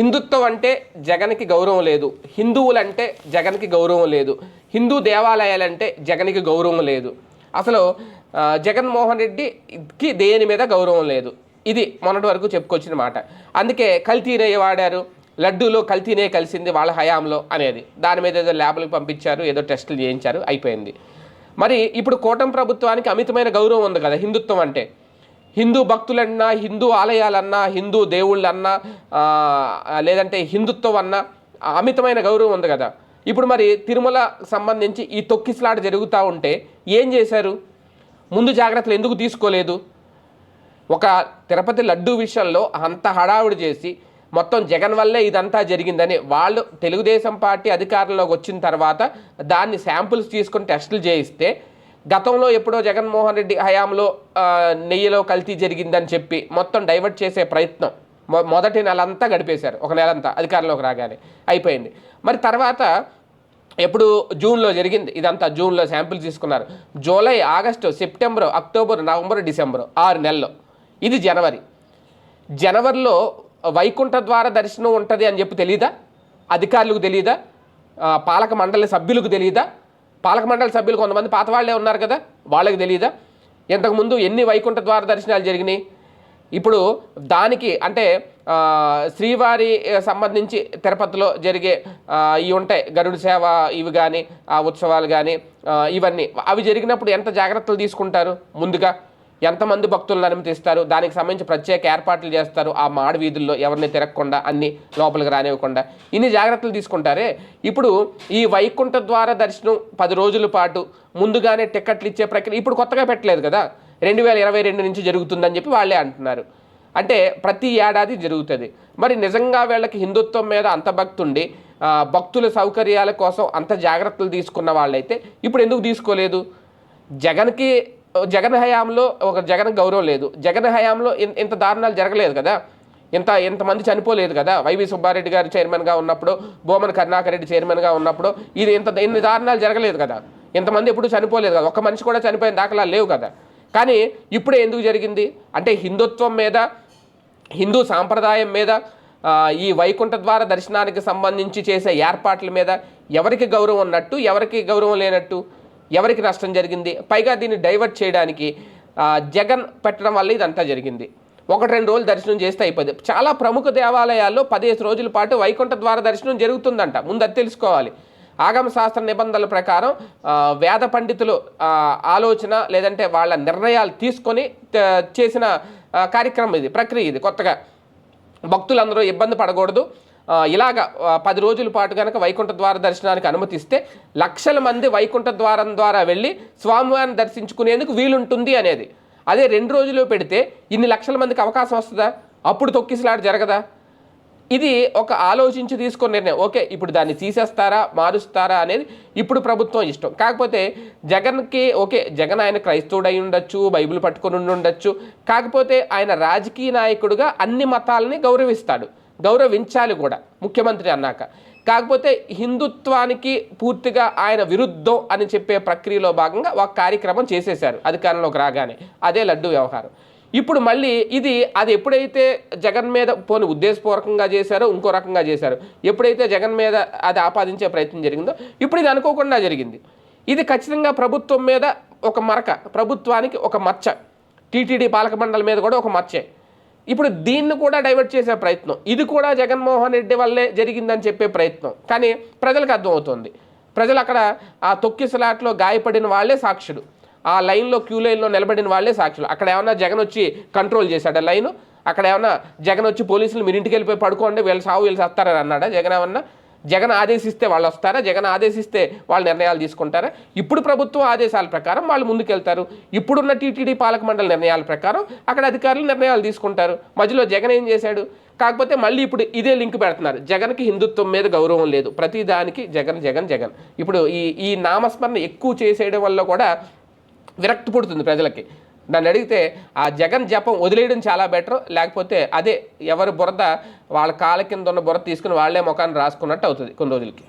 హిందుత్వం అంటే జగన్కి గౌరవం లేదు. హిందువులంటే జగన్కి గౌరవం లేదు. హిందూ దేవాలయాలంటే జగన్కి గౌరవం లేదు. అసలు జగన్మోహన్ రెడ్డికి దేని మీద గౌరవం లేదు. ఇది మొన్నటి వరకు చెప్పుకొచ్చిన మాట. అందుకే కల్తీనే వాడారు. లడ్డూలో కల్తీనే కలిసింది వాళ్ళ హయాంలో అనేది. దాని మీద ఏదో ల్యాబ్లకు పంపించారు ఏదో టెస్టులు చేయించారు అయిపోయింది. మరి ఇప్పుడు కూటమి ప్రభుత్వానికి అమితమైన గౌరవం ఉంది కదా హిందుత్వం అంటే. హిందూ భక్తులన్నా హిందూ ఆలయాలన్నా హిందూ దేవుళ్ళన్నా లేదంటే హిందుత్వం అన్నా అమితమైన గౌరవం ఉంది కదా. ఇప్పుడు మరి తిరుమల సంబంధించి ఈ తొక్కిసలాట జరుగుతూ ఉంటే ఏం చేశారు? ముందు జాగ్రత్తలు ఎందుకు తీసుకోలేదు? ఒక తిరుపతి లడ్డూ విషయంలో అంత హడావుడి చేసి మొత్తం జగన్ వల్లే ఇదంతా జరిగిందని వాళ్ళు తెలుగుదేశం పార్టీ అధికారంలోకి వచ్చిన తర్వాత దాన్ని శాంపుల్స్ తీసుకొని టెస్టులు చేయిస్తే గతంలో ఎప్పుడో జగన్మోహన్ రెడ్డి హయాంలో నెయ్యిలో కల్తీ జరిగిందని చెప్పి మొత్తం డైవర్ట్ చేసే ప్రయత్నం మొ- మొదటి నెలంతా గడిపేశారు. ఒక నెలంతా అధికారంలోకి రాగానే అయిపోయింది. మరి తర్వాత ఎప్పుడు జూన్లో జరిగింది? ఇదంతా జూన్లో శాంపిల్ తీసుకున్నారు. July August September October November December ఆరు నెలలు. ఇది జనవరి. జనవరిలో వైకుంఠ ద్వార దర్శనం ఉంటుంది అని చెప్పి తెలీదా? అధికారులకు తెలీదా? పాలక మండలి సభ్యులకు తెలియదా పాలక మండలి సభ్యులు కొంతమంది పాత వాళ్ళే ఉన్నారు కదా వాళ్ళకి తెలియదా ఇంతకుముందు ఎన్ని వైకుంఠ ద్వార దర్శనాలు జరిగినాయి? ఇప్పుడు దానికి అంటే శ్రీవారి సంబంధించి తిరుపతిలో జరిగే ఇవి ఉంటాయి గరుడు సేవ ఇవి కానీ ఆ ఉత్సవాలు కానీ ఇవన్నీ. అవి జరిగినప్పుడు ఎంత జాగ్రత్తలు తీసుకుంటారు ముందుగా? ఎంతమంది భక్తులను అనుమతిస్తారు దానికి సంబంధించి ప్రత్యేక ఏర్పాట్లు చేస్తారు. ఆ మాడ వీధుల్లో ఎవరిని తిరగకుండా అన్ని లోపలికి రానివ్వకుండా. ఇన్ని జాగ్రత్తలు తీసుకుంటారే? ఇప్పుడు ఈ వైకుంఠ ద్వార దర్శనం పది రోజుల పాటు ముందుగానే టికెట్లు ఇచ్చే ప్రక్రియ ఇప్పుడు కొత్తగా పెట్టలేదు కదా? రెండు వేల ఇరవై రెండు నుంచి జరుగుతుందని చెప్పి వాళ్ళే అంటున్నారు. అంటే ప్రతి ఏడాది జరుగుతుంది. మరి నిజంగా వీళ్ళకి హిందుత్వం మీద అంత భక్తి ఉండి భక్తుల సౌకర్యాల కోసం అంత జాగ్రత్తలు తీసుకున్న వాళ్ళైతే ఇప్పుడు ఎందుకు తీసుకోలేదు? జగన్కి జగన్ హయాంలో ఒక జగన్ గౌరవం లేదు. జగన్ హయాంలో ఇన్- ఇంత దారుణాలు జరగలేదు కదా? ఇంత ఇంతమంది చనిపోలేదు కదా? వైవి సుబ్బారెడ్డి గారు చైర్మన్గా ఉన్నప్పుడు బోమన్ కరుణాకర్ రెడ్డి చైర్మన్గా ఉన్నప్పుడు ఇది ఇంత ఇన్ని దారుణాలు జరగలేదు కదా? ఇంతమంది ఎప్పుడు చనిపోలేదు కదా? ఒక్క మనిషి కూడా చనిపోయిన దాఖలా లేవు కదా? కానీ ఇప్పుడే ఎందుకు జరిగింది? అంటే హిందుత్వం మీద హిందూ సాంప్రదాయం మీద ఈ వైకుంఠ ద్వార దర్శనానికి సంబంధించి చేసే ఏర్పాట్ల మీద ఎవరికి గౌరవం ఉన్నట్టు ఎవరికి గౌరవం లేనట్టు? ఎవరికి నష్టం జరిగింది? పైగా దీన్ని డైవర్ట్ చేయడానికి జగన్ పెట్టడం వల్ల ఇదంతా జరిగింది. ఒకటి రెండు రోజులు దర్శనం చేస్తే అయిపోయింది చాలా ప్రముఖ దేవాలయాల్లో పదిహేను రోజుల పాటు వైకుంఠ ద్వార దర్శనం జరుగుతుందంట. ముందు అది తెలుసుకోవాలి. ఆగమ శాస్త్ర నిబంధనల ప్రకారం వేద పండితులు ఆలోచన లేదంటే వాళ్ళ నిర్ణయాలు తీసుకొని చేసిన కార్యక్రమం ఇది ప్రక్రియ ఇది కొత్తగా. భక్తులందరూ ఇబ్బంది పడకూడదు. ఇలాగ పది రోజుల పాటు కనుక వైకుంఠ ద్వార దర్శనానికి అనుమతిస్తే లక్షల మంది వైకుంఠ ద్వారం ద్వారా వెళ్ళి స్వామివారిని దర్శించుకునేందుకు వీలుంటుంది అనేది. అదే రెండు రోజులు పెడితే ఇన్ని లక్షల మందికి అవకాశం వస్తుందా? అప్పుడు తొక్కిసలాట జరగదా? ఇది ఒక ఆలోచించి తీసుకున్న నిర్ణయం. ఓకే ఇప్పుడు దాన్ని తీసేస్తారా మారుస్తారా అనేది ఇప్పుడు ప్రభుత్వం ఇష్టం. కాకపోతే జగన్కి ఓకే జగన్ ఆయన క్రైస్తవుడు అయి ఉండొచ్చు బైబిల్ పట్టుకొని ఉండి ఉండొచ్చు. కాకపోతే ఆయన రాజకీయ నాయకుడుగా అన్ని మతాలని గౌరవిస్తాడు. గౌరవించాలి కూడా ముఖ్యమంత్రి అన్నాక. కాకపోతే హిందుత్వానికి పూర్తిగా ఆయన విరుద్ధం అని చెప్పే ప్రక్రియలో భాగంగా ఒక కార్యక్రమం చేసేశారు అధికారంలోకి రాగానే అదే లడ్డు వ్యవహారం. ఇప్పుడు మళ్ళీ ఇది అది ఎప్పుడైతే జగన్ మీద పోని ఉద్దేశపూర్వకంగా చేశారో ఇంకో రకంగా చేశారు. ఎప్పుడైతే జగన్ మీద అది ఆపాదించే ప్రయత్నం జరిగిందో ఇప్పుడు ఇది అనుకోకుండా జరిగింది. ఇది ఖచ్చితంగా ప్రభుత్వం మీద ఒక మరక ప్రభుత్వానికి ఒక మచ్చ. టీటీడీ పాలక మండలి మీద కూడా ఒక మచ్చే. ఇప్పుడు దీన్ని కూడా డైవర్ట్ చేసే ప్రయత్నం. ఇది కూడా జగన్మోహన్ రెడ్డి వల్లే జరిగిందని చెప్పే ప్రయత్నం. కానీ ప్రజలకు అర్థమవుతుంది. ప్రజలు అక్కడ ఆ తొక్కిసలాట్లో గాయపడిన వాళ్ళే సాక్షులు. ఆ లైన్లో క్యూ లైన్లో నిలబడిన వాళ్ళే సాక్షులు. అక్కడ ఏమన్నా జగన్ వచ్చి కంట్రోల్ చేశాడా లైన్? అక్కడ ఏమన్నా జగన్ వచ్చి పోలీసులు మీరు ఇంటికి వెళ్ళిపోయి పడుకోండి వీళ్ళు సావు వీళ్ళు వస్తారని అన్నాడా? జగన్ ఏమన్నా జగన్ ఆదేశిస్తే వాళ్ళు వస్తారా? జగన్ ఆదేశిస్తే వాళ్ళు నిర్ణయాలు తీసుకుంటారా? ఇప్పుడు ప్రభుత్వం ఆదేశాల ప్రకారం వాళ్ళు ముందుకెళ్తారు. ఇప్పుడున్న టీటీడీ పాలక మండలి నిర్ణయాల ప్రకారం అక్కడ అధికారులు నిర్ణయాలు తీసుకుంటారు. మధ్యలో జగన్ ఏం చేశాడు? కాకపోతే మళ్ళీ ఇప్పుడు ఇదే లింక్ పెడుతున్నారు. జగన్కి హిందుత్వం మీద గౌరవం లేదు. ప్రతి దానికి జగన్ జగన్ జగన్. ఇప్పుడు ఈ ఈ నామస్మరణ ఎక్కువ చేసేయడం వల్ల కూడా విరక్తి పుడుతుంది ప్రజలకి. నన్ను అడిగితే ఆ జగన్ జపం వదిలేయడం చాలా బెటర్ లేకపోతే అదే ఎవరి బురద వాళ్ళ కాళ్ళ కింద ఉన్న బురద తీసుకుని వాళ్ళే ముఖాన్ని రాసుకున్నట్టు అవుతుంది కొన్ని రోజులకి.